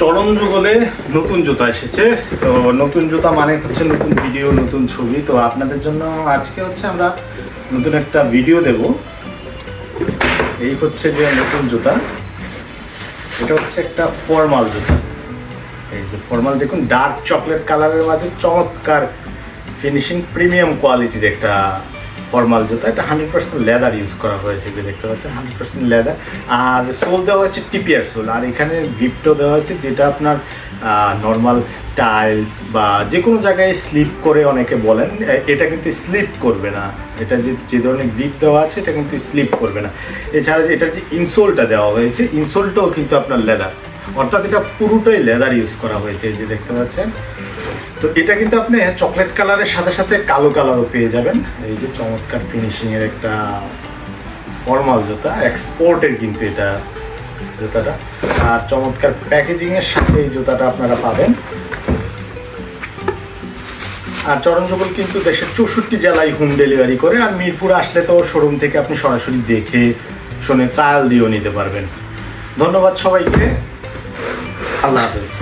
চরণ যুগলে নতুন জুতা এসেছে। তো নতুন জুতা মানে হচ্ছে নতুন ভিডিও নতুন ছবি। তো আপনাদের জন্য আজকে হচ্ছে আমরা নতুন একটা ভিডিও দেব। এই হচ্ছে যে নতুন জুতা। এটা হচ্ছে একটা ফর্মাল জুতা। এই যে ফর্মাল দেখুন ডার্ক চকলেট কালারের মাঝে চমৎকার ফিনিশিং প্রিমিয়াম কোয়ালিটির একটা ফর্মাল জুতা। এটা হান্ড্রেড পার্সেন্ট লেদার ইউজ করা হয়েছে, যে দেখতে পাচ্ছেন হান্ড্রেড পার্সেন্ট লেদার আর সোল দেওয়া হচ্ছে টিপিয়ার সোল আর এখানে গিফটও দেওয়া হয়েছে, যেটা আপনার নর্মাল টাইলস বা যে কোনো জায়গায় স্লিপ করে অনেকে বলেন এটা কিন্তু স্লিপ করবে না। এটা যে যে ধরনের গ্রিপ দেওয়া আছে, এটা কিন্তু স্লিপ করবে না। এছাড়া যে, এটার যে ইনসোলটা দেওয়া হয়েছে ইনসোলটাও কিন্তু আপনার লেদার অর্থাৎ এটা পুরোটাই লেদার ইউজ করা হয়েছে, এই যে দেখতে পাচ্ছেন। তো এটা কিন্তু আপনি চকলেট কালারের সাথে সাথে কালো কালারও পেয়ে যাবেন। এই যে চমৎকার ফিনিশিংয়ের একটা ফর্মাল জুতা, এক্সপোর্টের কিন্তু এটা জুতাটা। আর চমৎকার প্যাকেজিংয়ের সাথে এই জুতাটা আপনারা পাবেন। আর চরণজগল কিন্তু দেশের চৌষট্টি জেলায় হোম ডেলিভারি করে, আর মিরপুর আসলে তো শোরুম থেকে আপনি সরাসরি দেখে শুনে ট্রায়াল দিয়েও নিতে পারবেন। ধন্যবাদ সবাইকে। আল্লাহ হাফেজ।